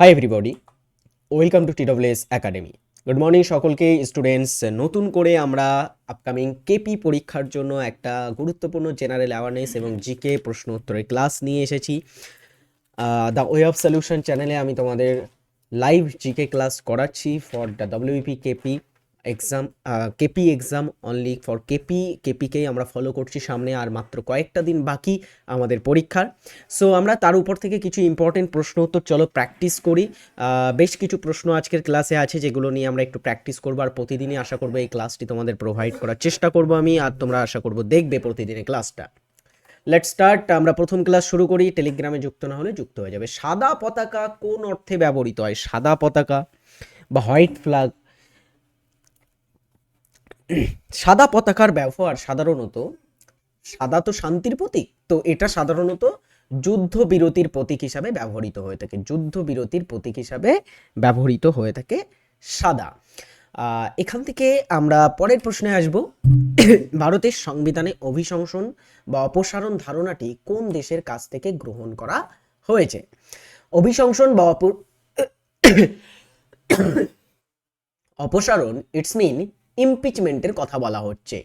Hi everybody welcome to TWS academy good morning সকলকে students নতুন করে আমরা আপকামিং কেপি পরীক্ষার জন্য একটা গুরুত্বপূর্ণ জেনারেল অ্যাওয়ারনেস এবং জিকে প্রশ্ন উত্তরের ক্লাস নিয়ে এসেছি। দ্য ওয়ে অফ সলিউশন চ্যানেলে আমি তোমাদের লাইভ জিকে ক্লাস করাচ্ছি for the WP KP exam KP exam only for KP কেপিকেই আমরা ফলো করছি সামনে আর মাত্র কয়েকটা দিন বাকি আমাদের পরীক্ষার। সো আমরা তার উপর থেকে কিছু ইম্পর্টেন্ট প্রশ্ন উত্তর, চলো প্র্যাকটিস করি। বেশ কিছু প্রশ্ন আজকের ক্লাসে আছে যেগুলো নিয়ে আমরা একটু প্র্যাকটিস করব আর প্রতিদিনই আশা করব এই ক্লাসটি তোমাদের প্রোভাইড করার চেষ্টা করব আমি আর তোমরা আশা করব দেখবে প্রতিদিনের ক্লাসটা লেট স্টার্ট আমরা প্রথম ক্লাস শুরু করি টেলিগ্রামে যুক্ত না হলে যুক্ত হয়ে যাবে। সাদা পতাকা কোন অর্থে ব্যবহৃত হয়? সাদা পতাকা বা হোয়াইট ফ্ল্যাগ সাদা পতাকার ব্যবহার সাধারণত, সাদা তো শান্তির প্রতীক, তো এটা সাধারণত যুদ্ধ বিরতির প্রতীক হিসাবে ব্যবহৃত হয়ে থাকে যুদ্ধ বিরতির প্রতীক হিসাবে ব্যবহৃত হয়ে থাকে সাদা। এখান থেকে আমরা পরের প্রশ্নে আসব, ভারতের সংবিধানে অভিশংসন বা অপসারণ ধারণাটি কোন দেশের কাছ থেকে গ্রহণ করা হয়েছে? অভিশংসন বা অপ অপসারণ ইটস মিন ইমপিচমেন্টের কথা বলা হচ্ছে।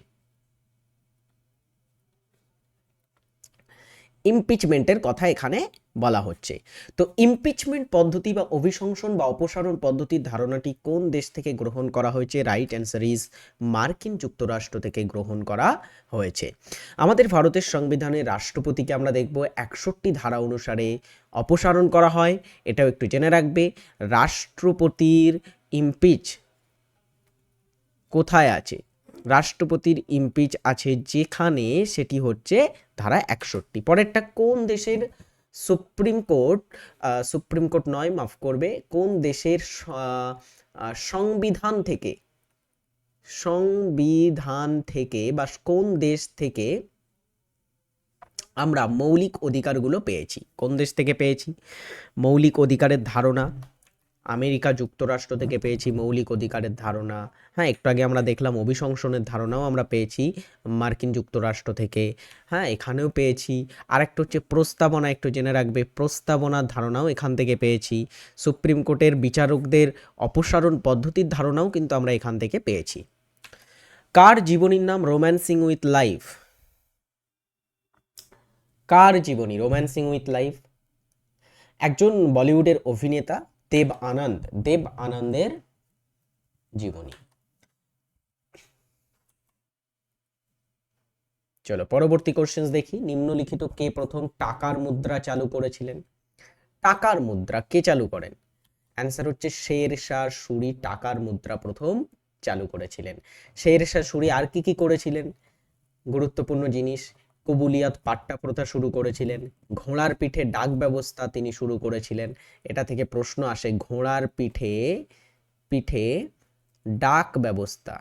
ইমপিচমেন্টের কথা এখানে বলা হচ্ছে। তো ইমপিচমেন্ট পদ্ধতি বা অভিশংসন বা অপসারণ পদ্ধতির ধারণাটি কোন দেশ থেকে গ্রহণ করা হয়েছে? রাইট অ্যান্সার ইজ মার্কিন যুক্তরাষ্ট্র থেকে গ্রহণ করা হয়েছে। আমাদের ভারতের সংবিধানে রাষ্ট্রপতিকে আমরা দেখব, একষট্টি ধারা অনুসারে অপসারণ করা হয়। এটাও একটু জেনে রাখবে, রাষ্ট্রপতির ইমপিচ কোথায় আছে? রাষ্ট্রপতির ইমপিচ আছে যেখানে, সেটি হচ্ছে ধারা একষট্টি। পরেরটা, কোন দেশের সুপ্রিম কোর্ট সুপ্রিম কোর্ট নয়, মাফ করবে, কোন দেশের সংবিধান থেকে সংবিধান থেকে বা কোন দেশ থেকে আমরা মৌলিক অধিকারগুলো পেয়েছি? কোন দেশ থেকে পেয়েছি? মৌলিক অধিকারের ধারণা আমেরিকা যুক্তরাষ্ট্র থেকে পেয়েছি মৌলিক অধিকারের ধারণা। হ্যাঁ একটু আগে আমরা দেখলাম অভিশংসনের ধারণাও আমরা পেয়েছি মার্কিন যুক্তরাষ্ট্র থেকে। হ্যাঁ এখানেও পেয়েছি। আর একটা হচ্ছে প্রস্তাবনা, একটু জেনে রাখবে প্রস্তাবনার ধারণাও এখান থেকে পেয়েছি। সুপ্রিম কোর্টের বিচারকদের অপসারণ পদ্ধতির ধারণাও কিন্তু আমরা এখান থেকে পেয়েছি। কার জীবনীর নাম রোম্যান্সিং উইথ লাইফ? কার জীবনী রোম্যান্সিং উইথ লাইফ? একজন বলিউডের অভিনেতা দেব আনন্দ, দেব আনন্দের জীবনী। চলো পরবর্তী কোশ্চেন্স দেখি। নিম্নলিখিত কে প্রথম টাকার মুদ্রা চালু করেছিলেন? টাকার মুদ্রা কে চালু করেন? অ্যান্সার হচ্ছে শের শাহ সুরি টাকার মুদ্রা প্রথম চালু করেছিলেন। শের শাহ সুরি আর কি কি করেছিলেন? গুরুত্বপূর্ণ জিনিস কবুলিয়াত পাট্টা প্রথা শুরু করেছিলেন। ঘোড়ার পিঠে ডাক ব্যবস্থা তিনি শুরু করেছিলেন। এটা থেকে প্রশ্ন আসে, ঘোড়ার পিঠে পিঠে ডাক ব্যবস্থা।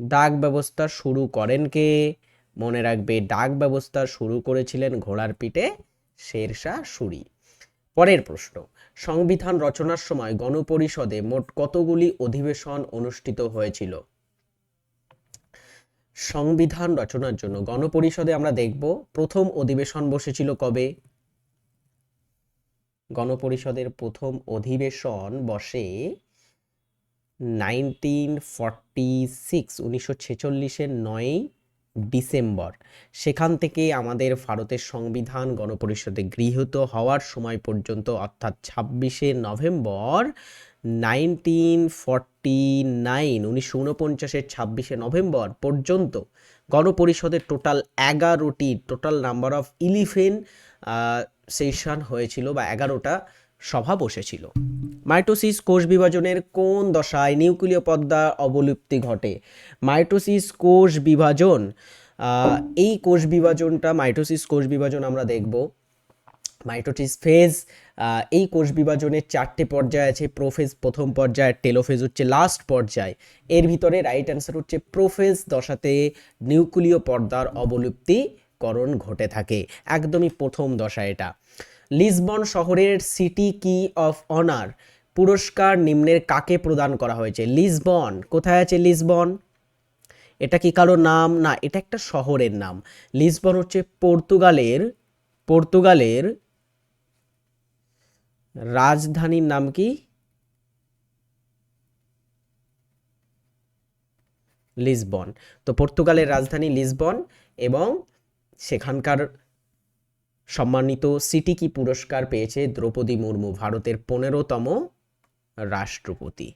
ডাক ব্যবস্থা শুরু করেন কে? মনে রাখবে, ডাক ব্যবস্থা শুরু করেছিলেন ঘোড়ার পিঠে শেরশাহ সুরি। পরের প্রশ্ন, সংবিধান রচনার সময় গণপরিষদে মোট কতগুলি অধিবেশন অনুষ্ঠিত হয়েছিল? সংবিধান রচনার জন্য গণপরিষদে আমরা দেখব, প্রথম অধিবেশন বসেছিল কবে? গণপরিষদের প্রথম অধিবেশন বসে নাইনটিন ফর্টি সিক্স, উনিশশো ছেচল্লিশের নয়ই ডিসেম্বর। সেখান থেকে আমাদের ভারতের সংবিধান গণপরিষদে গৃহীত হওয়ার সময় পর্যন্ত, অর্থাৎ ছাব্বিশে নভেম্বর নাইনটিন ফর্টি নাইন উনিশশো উনপঞ্চাশের ছাব্বিশে নভেম্বর পর্যন্ত গণপরিষদের টোটাল এগারোটি total number of eleven session হয়েছিল বা এগারোটা সভা বসেছিল। মাইটোসিস কোষ বিভাজনের কোন দশায় নিউক্লিয় পদ্মার অবলুপ্তি ঘটে? মাইটোসিস কোষ বিভাজন এই কোষ বিভাজনটা, মাইটোসিস কোষ বিভাজন আমরা দেখব। মাইটোসিস ফেজ এই কোষ বিভাজনের চারটে পর্যায় আছে। প্রোফেজ প্রথম পর্যায়, টেলোফেজ হচ্ছে লাস্ট পর্যায়। এর ভিতরে রাইট অ্যান্সার হচ্ছে প্রোফেজ, দশাতে নিউক্লিয় পর্দার অবলুপ্তিকরণ ঘটে থাকে। একদমই প্রথম দশা এটা। লিসবন শহরের সিটি কি অফ অনার পুরস্কার নিম্নের কাকে প্রদান করা হয়েছে? লিসবন। কোথায় আছে লিসবন? এটা কি কারও নাম? না, এটা একটা শহরের নাম। লিসবন হচ্ছে পর্তুগালের পর্তুগালের রাজধানীর নাম কি? লিসবন। তো পর্তুগালের রাজধানী লিসবন এবং সেখানকার সম্মানিত সিটি কি পুরস্কার পেয়েছে দ্রৌপদী মুর্মু, ভারতের পনেরোতম রাষ্ট্রপতি।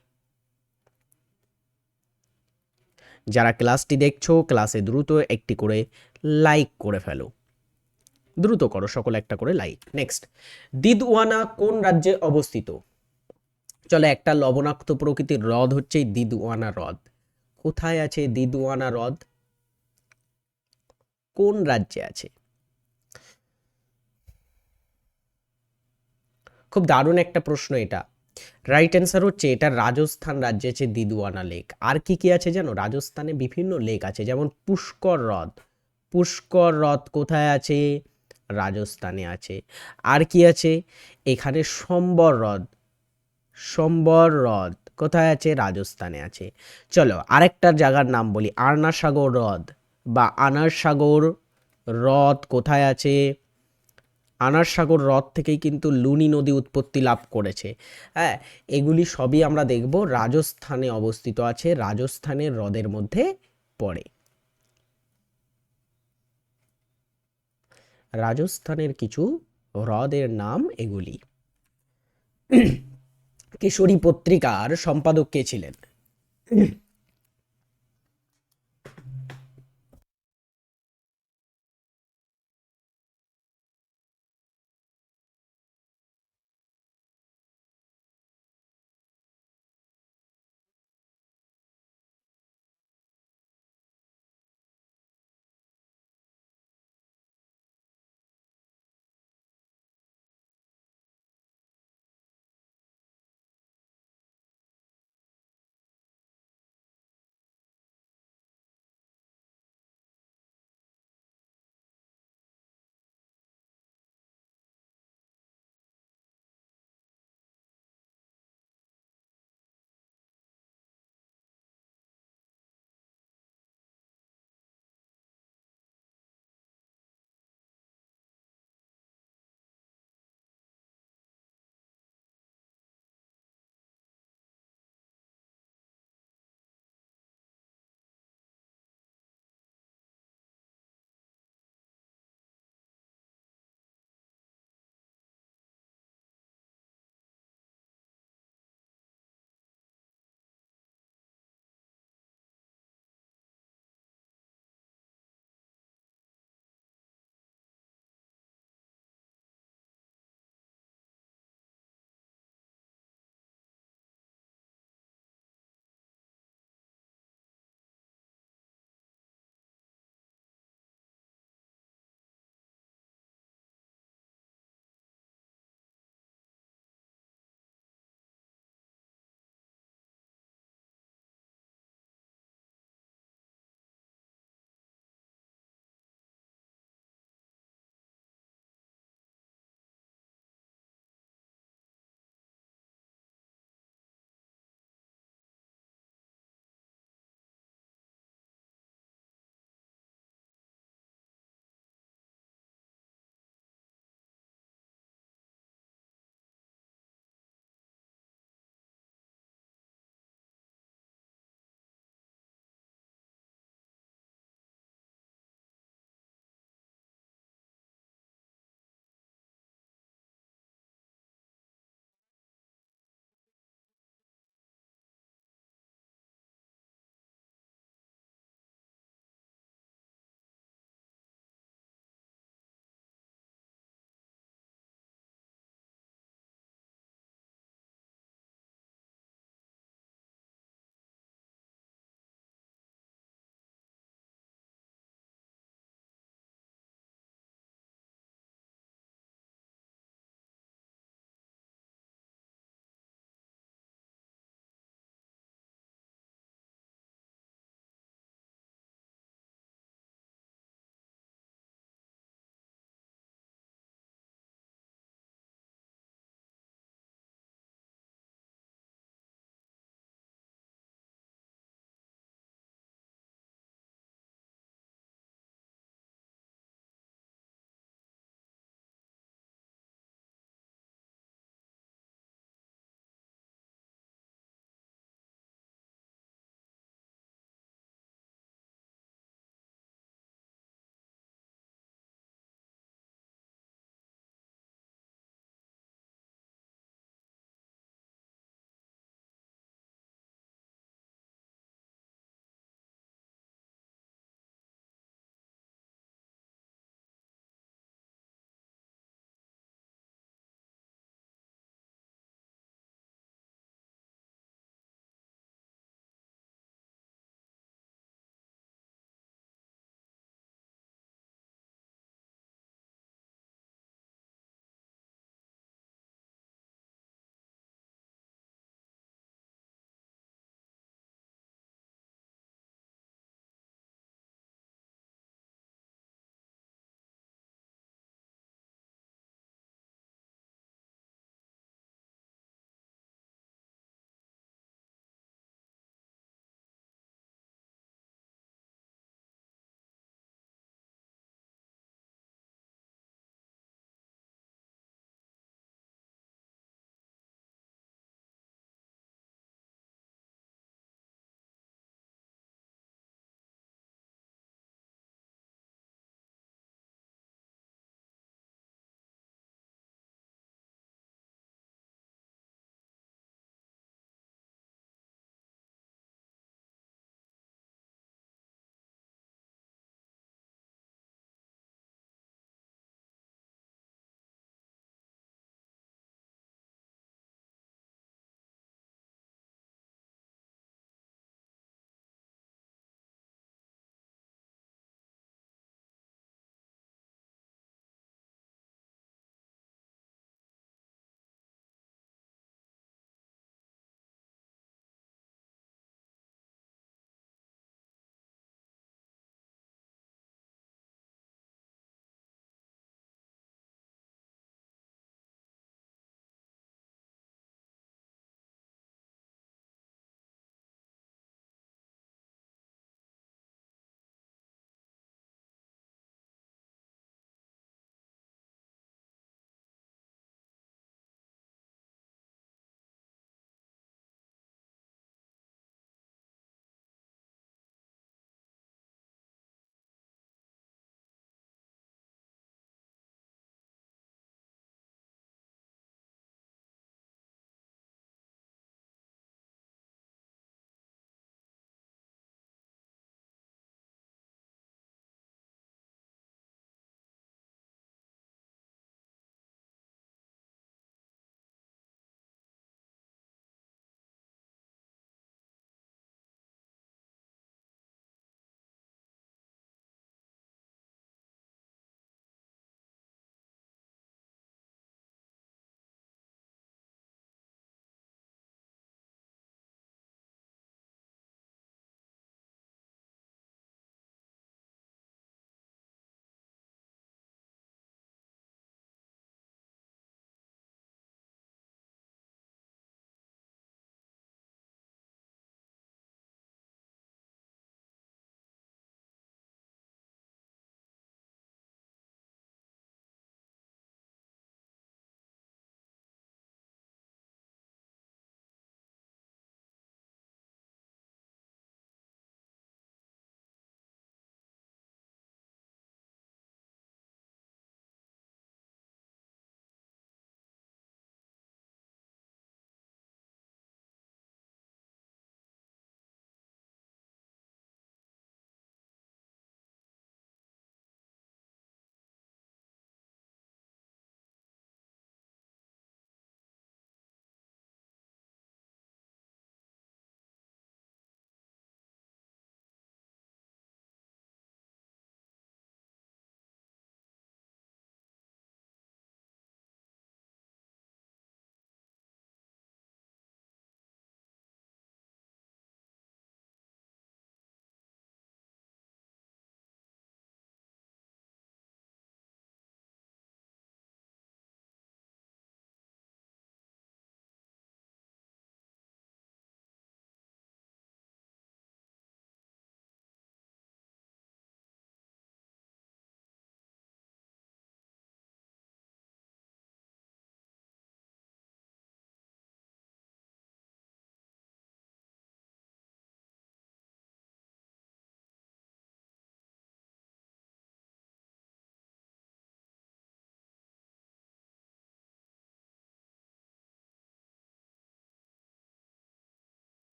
যারা ক্লাসটি দেখছ, ক্লাসে দ্রুত একটি করে লাইক করে ফেলো। দ্রুত করো, সকলে একটা করে লাইক। নেক্সট দিদওয়ানা কোন রাজ্যে অবস্থিত? চলো একটা লবণাক্ত প্রকৃতির হ্রদ হচ্ছে দিদওয়ানা হ্রদ। কোথায় আছে দিদওয়ানা হ্রদ? কোন রাজ্যে আছে? খুব দারুণ একটা প্রশ্ন এটা। রাইট অ্যান্সার হচ্ছে এটা রাজস্থান রাজ্যে আছে দিদওয়ানা লেক আর কি কি আছে জানো? রাজস্থানে বিভিন্ন লেক আছে, যেমন পুষ্কর হ্রদ। পুষ্কর হ্রদ কোথায় আছে? রাজস্থানে আছে। আর কি আছে? এখানে সম্বর হ্রদ। সম্বর হ্রদ কোথায় আছে? রাজস্থানে আছে। চলো আরেকটা জায়গার নাম বলি। আরনাসাগর হ্রদ বা আনারসাগর হ্রদ কোথায় আছে? আনারসাগর হ্রদ থেকেই কিন্তু লুনি নদী উৎপত্তি লাভ করেছে। হ্যাঁ এগুলি সবই আমরা দেখব রাজস্থানে অবস্থিত আছে, রাজস্থানের হ্রদের মধ্যে পড়ে। রাজস্থানের কিছু হ্রদের নাম এগুলি। কিশোরী পত্রিকার সম্পাদক কে ছিলেন?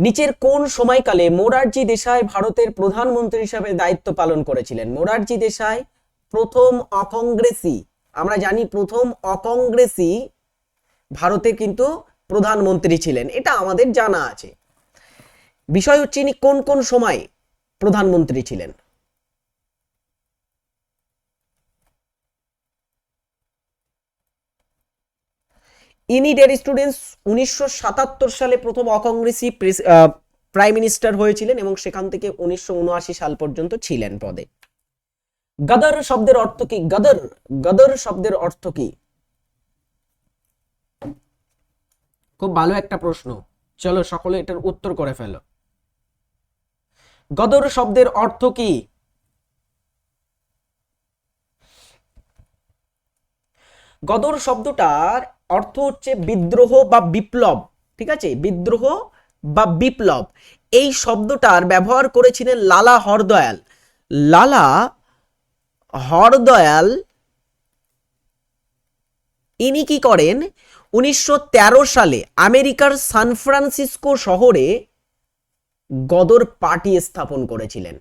নিচের কোন সময়কালে মোরারজি দেশাই ভারতের প্রধানমন্ত্রী হিসাবে দায়িত্ব পালন করেছিলেন? মোরারজি দেশাই, প্রথম অকংগ্রেসি। আমরা জানি প্রথম অকংগ্রেসি ভারতের কিন্তু প্রধানমন্ত্রী ছিলেন। এটা আমাদের জানা আছে। বিষয় হচ্ছে ইনি কোন কোন সময় প্রধানমন্ত্রী ছিলেন? ইনি ডের স্টুডেন্টস উনিশশো সাতাত্তর সালে প্রথম অকংগ্রেসি প্রাইম মিনিস্টার হয়েছিলেন এবং সেখান থেকে উনিশশো উনআশি সাল পর্যন্ত ছিলেন পদে। গদর শব্দের অর্থ কি? গদর গদর শব্দের অর্থ কি? খুব ভালো একটা প্রশ্ন। চলো সকলে এটার উত্তর করে ফেলো। গদর শব্দের অর্থ কি? গদর শব্দটার অর্থ হচ্ছে বিদ্রোহ বা বিপ্লব, ঠিক আছে? বিদ্রোহ বা বিপ্লব। এই শব্দটার ব্যবহার করেছিলেন লালা হরদয়াল। লালা হরদয়াল, ইনি কি করেন? উনিশশো তেরো সালে আমেরিকার সান ফ্রান্সিসকো শহরে গদর পার্টি স্থাপন করেছিলেন।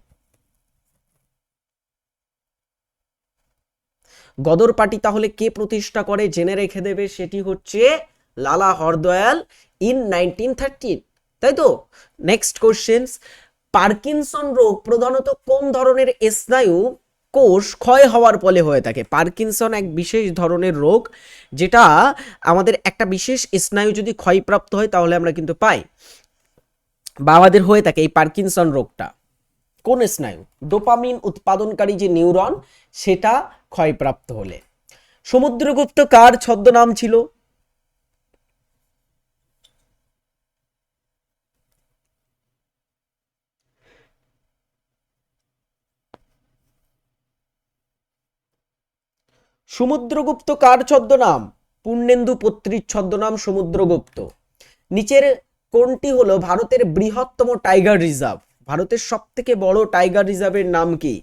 গদর পার্টি তাহলে কে প্রতিষ্ঠা করে জেনে রেখে দেবে সেটি হচ্ছে লালা হরদয়াল ইন নাইনটিন থার্টি তাই তো? নেক্সট কোশ্চেন পার্কিনসন রোগ প্রধানত কোন ধরনের স্নায়ু কোষ ক্ষয় হওয়ার ফলে হয়ে থাকে? পার্কিনসন এক বিশেষ ধরনের রোগ যেটা আমাদের একটা বিশেষ স্নায়ু যদি ক্ষয়প্রাপ্ত হয় তাহলে আমরা কিন্তু পাই। বা আমাদের হয়ে থাকে এই পার্কিনসন রোগটা। কোন স্নায়ু? ডোপামিন উৎপাদনকারী যে নিউরন, সেটা ক্ষয়প্রাপ্ত হলে। সমুদ্রগুপ্ত কার ছদ্মনাম ছিল? সমুদ্রগুপ্ত কার ছদ্মনাম? পূর্ণেন্দু পত্রীর ছদ্মনাম সমুদ্রগুপ্ত। নিচের কোনটি হলো ভারতের বৃহত্তম টাইগার রিজার্ভ। ভারতের সব থেকে বড় টাইগার রিজার্ভের নাম কি?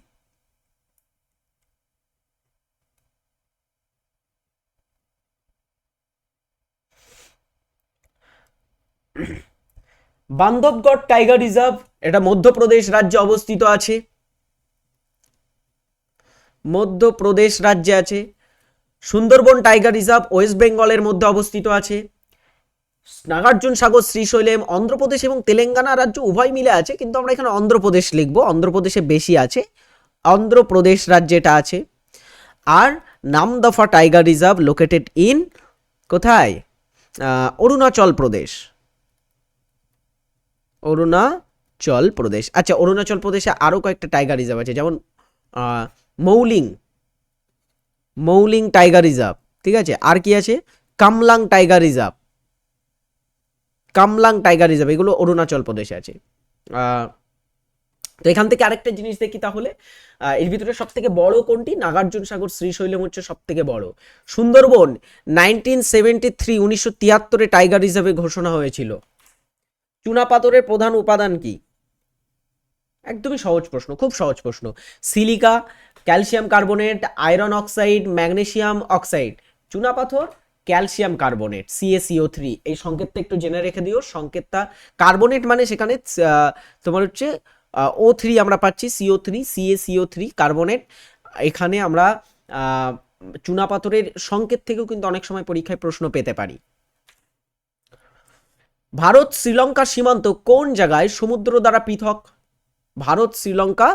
বান্ধবগড় টাইগার রিজার্ভ এটা মধ্যপ্রদেশ রাজ্যে অবস্থিত আছে। মধ্যপ্রদেশ রাজ্যে আছে। সুন্দরবন টাইগার রিজার্ভ ওয়েস্ট বেঙ্গলের মধ্যে অবস্থিত আছে। নাগার্জুন সাগর, শ্রীশৈলেম, অন্ধ্রপ্রদেশ এবং তেলেঙ্গানা রাজ্য উভয় মিলে আছে, কিন্তু আমরা এখানে অন্ধ্রপ্রদেশ লিখব। অন্ধ্রপ্রদেশে বেশি আছে। অন্ধ্রপ্রদেশ রাজ্যেটা আছে। আর Namdapha tiger reserve located in কোথায়? অরুণাচল প্রদেশ। অরুণাচল প্রদেশ। আচ্ছা অরুণাচল প্রদেশে আরও কয়েকটা টাইগার রিজার্ভ আছে, যেমন মৌলিং। মৌলিং টাইগার রিজার্ভ ঠিক আছে? আর কি আছে? Kamlang tiger reserve Kamlang tiger reserve এগুলো অরুণাচল প্রদেশে আছে। তো এখান থেকে আরেকটা জিনিস দেখি তাহলে। এর ভিতরে সব থেকে বড় কোনটি? নাগার্জুন সাগর, শ্রীশৈলম হচ্ছে সব থেকে বড়। সুন্দরবন নাইনটিন সেভেন্টি থ্রি উনিশশো তিয়াত্তরে টাইগার রিজার্ভে ঘোষণা হয়েছিল। চুনাপাথরের প্রধান উপাদান কি? একদমই সহজ প্রশ্ন, খুব সহজ প্রশ্ন। Silica, calcium carbonate, iron oxide, magnesium oxide. চুনাপাথর, ক্যালসিয়াম কার্বনেট সিএসিও থ্রি এই সংকেতটা একটু জেনে রেখে দিও। সংকেতটা, কার্বনেট মানে সেখানে তোমার হচ্ছে ও থ্রি আমরা পাচ্ছি CO three CaCO three carbonate. এখানে আমরা চুনাপাথরের সংকেত থেকেও কিন্তু অনেক সময় পরীক্ষায় প্রশ্ন পেতে পারি। ভারত শ্রীলঙ্কা সীমান্ত কোন জায়গায় সমুদ্র দ্বারা পৃথক? ভারত শ্রীলঙ্কা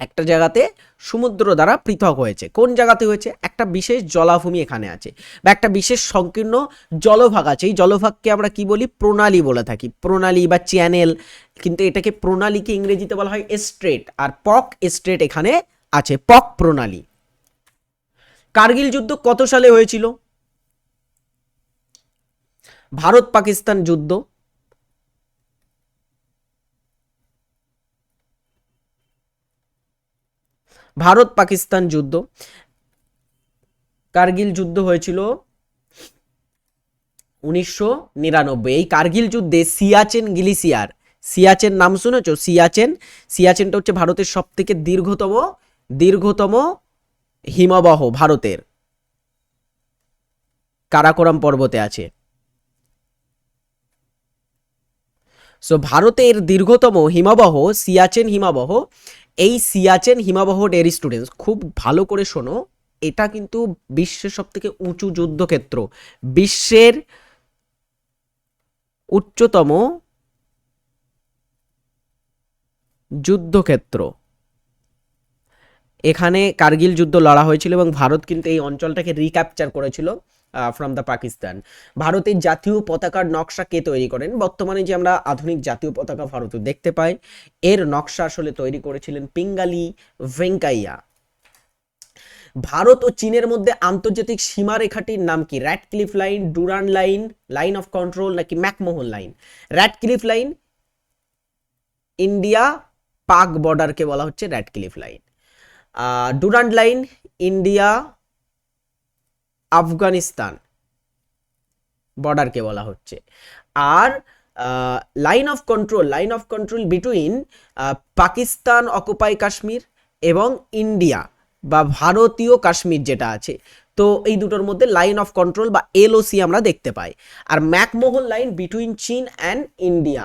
একটা জায়গাতে সমুদ্র দ্বারা পৃথক হয়েছে। কোন জায়গাতে হয়েছে? একটা বিশেষ জলাভূমি এখানে আছে বা একটা বিশেষ সংকীর্ণ জলভাগ আছে। এই জলভাগকে আমরা কি বলি? প্রণালী বলে থাকি। প্রণালী বা চ্যানেল, কিন্তু এটাকে প্রণালীকে ইংরেজিতে বলা হয় স্ট্রেট, আর পক স্ট্রেট এখানে আছে। পক প্রণালী। কার্গিল যুদ্ধ কত সালে হয়েছিল? ভারত পাকিস্তান যুদ্ধ। ভারত পাকিস্তান যুদ্ধ। কার্গিল যুদ্ধ হয়েছিল উনিশশো নিরানব্বই। এই কার্গিল যুদ্ধে সিয়াচেন গিলিসিয়ার, সিয়াচেন নাম শুনেছ? সিয়াচেন। সিয়াচেনটা হচ্ছে ভারতের সব থেকে দীর্ঘতম দীর্ঘতম হিমবাহ ভারতের। কারাকোরাম পর্বতে আছে। সো ভারতের দীর্ঘতম হিমবাহ সিয়াচেন হিমবাহ এই সিয়াচেন হিমবাহ ডেরি স্টুডেন্টস খুব ভালো করে শোনো, এটা কিন্তু বিশ্বের সব থেকে উঁচু যুদ্ধক্ষেত্র। বিশ্বের উচ্চতম যুদ্ধক্ষেত্র। এখানে কার্গিল যুদ্ধ লড়া হয়েছিল এবং ভারত কিন্তু এই অঞ্চলটাকে রিক্যাপচার করেছিল। ফ্রম দ্য পাকিস্তান ভারতের জাতীয় পতাকার নকশা কে তৈরি করেন? বর্তমানে যে আমরা আধুনিক জাতীয় পতাকা ভারতে দেখতে পাই, এর নকশা আসলে তৈরি করেছিলেন পিঙ্গালি ভেঙ্কাইয়া। ভারত ও চীনের মধ্যে আন্তর্জাতিক সীমারেখাটির নাম কি? Radcliffe line Durand line line of control নাকি McMahon line Radcliffe line India Pak বর্ডারকে বলা হচ্ছে Radcliffe line Durand line India Afghanistan বর্ডারকে বলা হচ্ছে। আর line of control line of control between Pakistan occupy Kashmir এবং ইন্ডিয়া বা ভারতীয় কাশ্মীর যেটা আছে। তো এই দুটোর মধ্যে লাইন অফ কন্ট্রোল বা এলওসি আমরা দেখতে পাই। আর ম্যাকমোহন লাইন বিটুইন চীন অ্যান্ড ইন্ডিয়া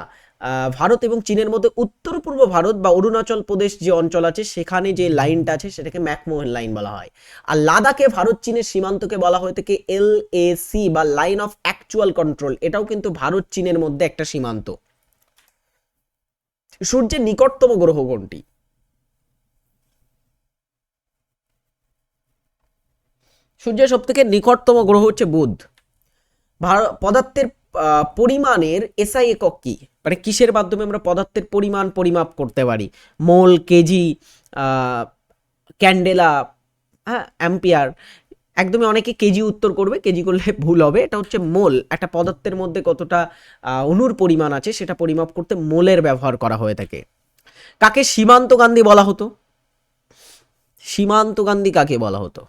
ভারত এবং চীনের মধ্যে উত্তর পূর্ব ভারত বা অরুণাচল প্রদেশ যে অঞ্চল আছে, সেখানে যে লাইনটা আছে, সেটাকে ম্যাকমোহন লাইন বলা হয়। আর লাদাখে ভারত, চীনের সীমান্তকে বলা হয়ে থাকে এল এ সি বা লাইন অফ অ্যাকচুয়াল কন্ট্রোল। এটাও কিন্তু ভারত, চীনের মধ্যে একটা সীমান্ত। সূর্যের নিকটতম গ্রহ কোনটি? সূর্যের সব থেকে নিকটতম গ্রহ হচ্ছে বুধ। ভার- পদার্থের পরিমাণের এসআই একক কি? মানে কিসের মাধ্যমে আমরা পদার্থের পরিমাণ পরিমাপ করতে পারি? মোল, কেজি ক্যান্ডেলা হ্যাঁ অ্যাম্পিয়ার। একদমই অনেকে কেজি উত্তর করবে, কেজি করলে ভুল হবে। এটা হচ্ছে মোল। একটা পদার্থের মধ্যে কতটা অণুর পরিমাণ আছে, সেটা পরিমাপ করতে মোলের ব্যবহার করা হয়ে থাকে। কাকে সীমান্ত গান্ধী বলা হতো? সীমান্ত গান্ধী কাকে বলা হতো?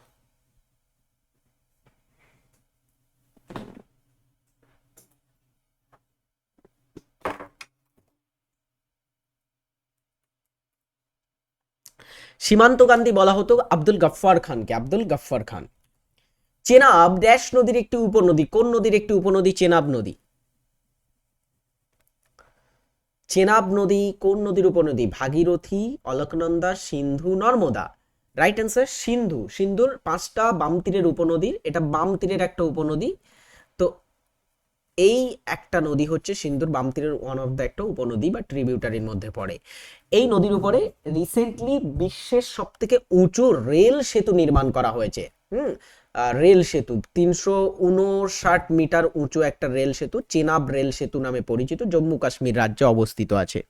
সীমান্ত গান্ধী বলা হতো আব্দুল গফফার খানকে, আব্দুল গফফার খান। চেনাব ড্যাশ নদীর একটি উপনদী, কোন নদীর একটি উপনদী? চেনাব নদী। চেনাব নদী কোন নদীর উপনদী? Bhagirathi, Alaknanda, Sindhu, Narmada. Right answer Sindhu. সিন্ধুর পাঁচটা বাম তীরের উপনদীর, এটা বাম তীরের একটা উপনদী। এই একটা নদী হচ্ছে সিন্ধুর বাম তীরের ওয়ান অফ দ্য একটা উপনদী বা ট্রিবিউটারির মধ্যে পড়ে। এই নদীর উপরে রিসেন্টলি বিশ্বের সব থেকে উঁচু রেল সেতু নির্মাণ করা হয়েছে। হুম? রেল সেতু, তিনশো উনষাট মিটার উঁচু একটা রেল সেতু, চেনাব রেল সেতু নামে পরিচিত, জম্মু কাশ্মীর রাজ্যে অবস্থিত আছে।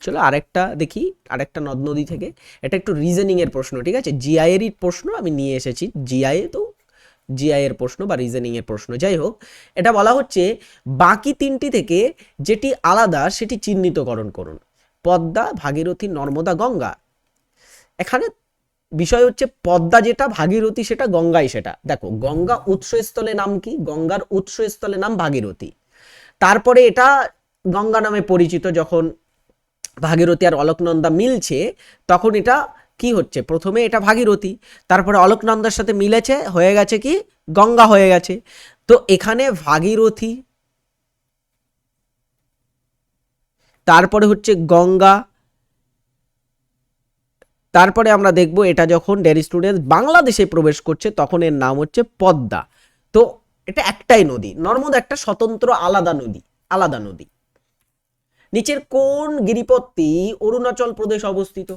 চলো আরেকটা দেখি, আরেকটা নদ নদী থেকে। এটা একটু রিজনিং এর প্রশ্ন, ঠিক আছে? জিআই এরই প্রশ্ন আমি নিয়ে এসেছি। জিআই তো জিআই এর প্রশ্ন বা রিজনিং এর প্রশ্ন। যাই হোক, এটা বলা হচ্ছে বাকি তিনটি থেকে যেটি আলাদা সেটি চিহ্নিতকরণ করুন। পদ্মা, ভাগীরথী, নর্মদা, গঙ্গা। এখানে বিষয় হচ্ছে পদ্মা যেটা, ভাগীরথী সেটা, গঙ্গাই সেটা। দেখো, গঙ্গা উৎসস্থলে নাম কি? গঙ্গার উৎসস্থলে নাম ভাগীরথী। তারপরে এটা গঙ্গা নামে পরিচিত, যখন ভাগীরথী আর অলকনন্দা মিলছে, তখন এটা কি হচ্ছে? প্রথমে এটা ভাগীরথী, তারপরে অলোকনন্দার সাথে মিলেছে, হয়ে গেছে কি? গঙ্গা হয়ে গেছে। তো এখানে ভাগীরথী, তারপরে হচ্ছে গঙ্গা, তারপরে আমরা দেখব এটা যখন ডেরি স্টুডেন্ট বাংলাদেশে প্রবেশ করছে, তখন এর নাম হচ্ছে পদ্মা। তো এটা একটাই নদী, নর্মদা একটা স্বতন্ত্র আলাদা নদী আলাদা নদী। নিচের কোন গিরিপথটি অরুণাচল প্রদেশ অবস্থিত?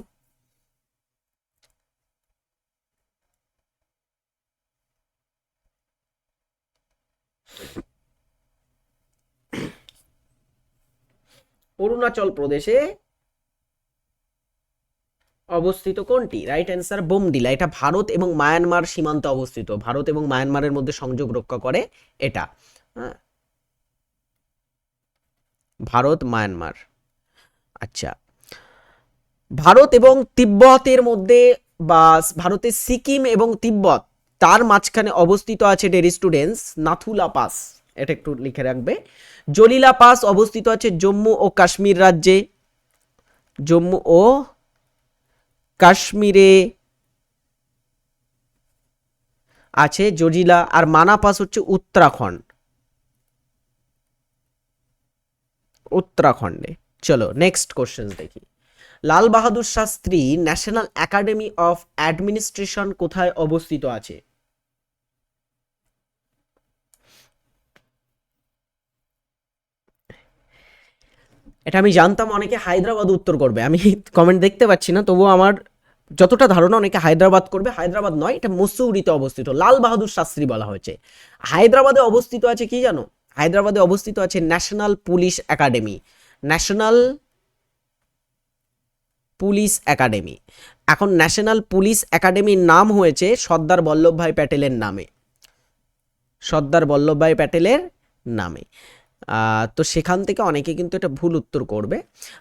অরুণাচল প্রদেশে অবস্থিত কোনটি? রাইট অ্যান্সার বোমডিলা এটা ভারত এবং মায়ানমার সীমান্তে অবস্থিত। ভারত এবং মায়ানমারের মধ্যে সংযোগ রক্ষা করে এটা। হ্যাঁ? ভারত, মায়ানমার। আচ্ছা। ভারত এবং তিব্বতের মধ্যে বা ভারতের সিকিম এবং তিব্বত তার মাঝখানে অবস্থিত আছে ডেরি স্টুডেন্টস, নাথুলা পাস। এটা একটু লিখে রাখবে। জলিলা পাস অবস্থিত আছে জম্মু ও কাশ্মীর রাজ্যে। জম্মু ও কাশ্মীরে আছে জজিলা, আর মানা পাস হচ্ছে উত্তরাখণ্ড। উত্তরাখণ্ডে। চলো নেক্সট কোশ্চেন দেখি। Lal Bahadur Shastri national academy of administration কোথায় অবস্থিত আছে? এটা আমি জানতাম অনেকে হায়দ্রাবাদ উত্তর করবে। আমি কমেন্ট দেখতে পাচ্ছি না, তবুও আমার যতটা ধারণা অনেকে হায়দ্রাবাদ করবে। হায়দ্রাবাদ নয়, এটা মসৌরিতে অবস্থিত, লাল বাহাদুর শাস্ত্রী বলা হয়েছে। হায়দ্রাবাদে অবস্থিত আছে কি জানো? হায়দ্রাবাদে অবস্থিত আছে national police academy national police academy এখন ন্যাশনাল পুলিশ একাডেমির নাম হয়েছে সর্দার বল্লভভাই প্যাটেলের নামে। সর্দার বল্লভভাই প্যাটেলের নামে। তো সেখান থেকে অনেকে কিন্তু এটা ভুল উত্তর করবে।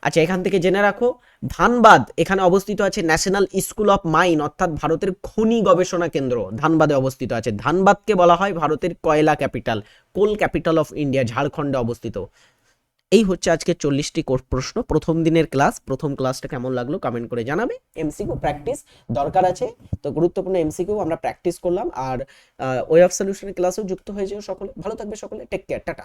আচ্ছা এখান থেকে জেনে রাখো, ধানবাদ এখানে অবস্থিত আছে ন্যাশনাল স্কুল অফ মাইন অর্থাৎ ভারতের খনি গবেষণা কেন্দ্র। ধানবাদে অবস্থিত আছে। ধানবাদকে বলা হয় ভারতের কয়লা capital, coal capital of India, ঝাড়খণ্ডে অবস্থিত। এই হচ্ছে আজকে চল্লিশটি প্রশ্ন। প্রথম দিনের ক্লাস, প্রথম ক্লাসটা কেমন লাগল কমেন্ট করে জানাবে। এমসিকিউ প্র্যাকটিস দরকার আছে, তো গুরুত্বপূর্ণ এমসিকিউ আমরা প্র্যাকটিস করলাম। আর ওয়ে অফ সলিউশনের ক্লাসেও যুক্ত হয়ে যেও সকলে। ভালো থাকবে সকলে টেক কেয়ার টাটা।